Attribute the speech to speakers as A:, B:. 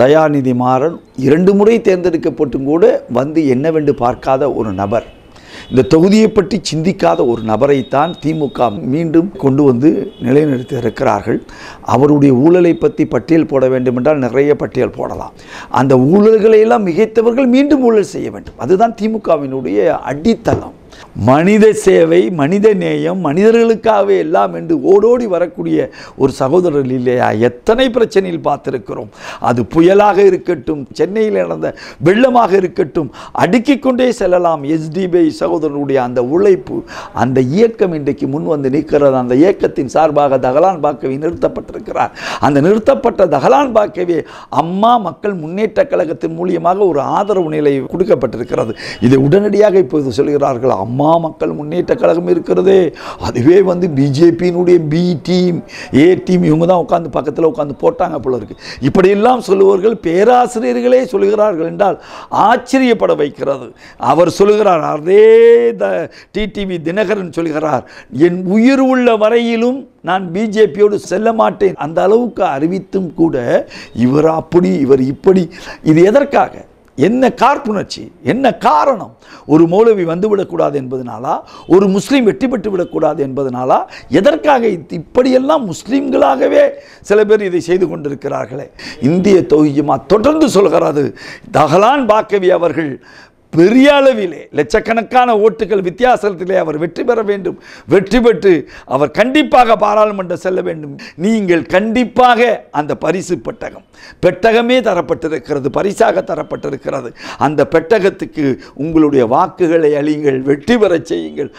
A: தயாநிதி மாறன் இரண்டு முறை தேர்ந்தெடுக்கப்பட்டும் கூட வந்து என்னவென்று பார்க்காத ஒரு நபர். இந்த தொகுதியை பற்றி சிந்திக்காத ஒரு நபரைத்தான் திமுக மீண்டும் கொண்டு வந்து நிலைநிறுத்தி இருக்கிறார்கள். அவருடைய ஊழலை பற்றி பட்டியல் போட வேண்டும் என்றால் நிறைய பட்டியல் போடலாம். அந்த ஊழல்களையெல்லாம் மிகைத்தவர்கள் மீண்டும் ஊழல் செய்ய வேண்டும். அதுதான் திமுகவினுடைய அடித்தளம். மனித சேவை மனித நேயம் மனிதர்களுக்காகவே எல்லாம் என்று ஓடோடி வரக்கூடிய ஒரு சகோதரர் இல்லையா? எத்தனை பிரச்சனையில் பார்த்திருக்கிறோம். அது புயலாக இருக்கட்டும் சென்னையில் நடந்த வெள்ளமாக இருக்கட்டும் அடுக்கிக் கொண்டே செல்லலாம். எஸ்டிபிஐ சகோதரனுடைய அந்த உழைப்பு அந்த இயக்கம் இன்றைக்கு முன் வந்து நிற்கிறது. அந்த இயக்கத்தின் சார்பாக தகலான் பாக்கவி நிறுத்தப்பட்டிருக்கிறார். அந்த நிறுத்தப்பட்ட தகலான் பாக்கவே அம்மா மக்கள் முன்னேற்ற கழகத்தின் மூலியமாக ஒரு ஆதரவு நிலை கொடுக்கப்பட்டிருக்கிறது. இதை உடனடியாக இப்போது சொல்கிறார்களா? அம்மா மக்கள் முன்னேற்ற கழகம் இருக்கிறதே. அதுவே வந்து பிஜேபியினுடைய பி டீம் ஏ டீம் இவங்க தான் உட்காந்து பக்கத்தில் உட்காந்து போட்டாங்க போல இருக்கு. இப்படியெல்லாம் சொல்லுவர்கள் பேராசிரியர்களே சொல்லுகிறார்கள் என்றால் ஆச்சரியப்பட வைக்கிறது. அவர் சொல்லுகிறார் அதே த டிடிவி தினகரன் சொல்கிறார் என் உயிர் உள்ள வரையிலும் நான் பிஜேபியோடு செல்ல மாட்டேன். அந்த அளவுக்கு அறிவித்தும் கூட இவர் அப்படி இவர் இப்படி. இது எதற்காக? என்ன கார்ப்புணர்ச்சி என்ன காரணம்? ஒரு மௌலவி வந்துவிடக்கூடாது என்பதனாலா? ஒரு முஸ்லீம் வெற்றி பெற்று விடக்கூடாது என்பதனாலா? எதற்காக இப்படியெல்லாம் முஸ்லீம்களாகவே சில பேர் இதை செய்து கொண்டிருக்கிறார்களே? இந்திய தொகுதியுமா தொடர்ந்து சொல்கிறது. தகலான் பாக்கவி அவர்கள் பெரிய அளவிலே லட்சக்கணக்கான ஓட்டுகள் வித்தியாசத்திலே அவர் வெற்றி பெற வேண்டும். வெற்றி பெற்று அவர் கண்டிப்பாக பாராளுமன்றம் செல்ல வேண்டும். நீங்கள் கண்டிப்பாக அந்த பரிசு பெட்டகம் பெட்டகமே தரப்பட்டிருக்கிறது பரிசாக தரப்பட்டிருக்கிறது. அந்த பெட்டகத்துக்கு உங்களுடைய வாக்குகளை அழியுங்கள் வெற்றி பெறச் செய்யுங்கள்.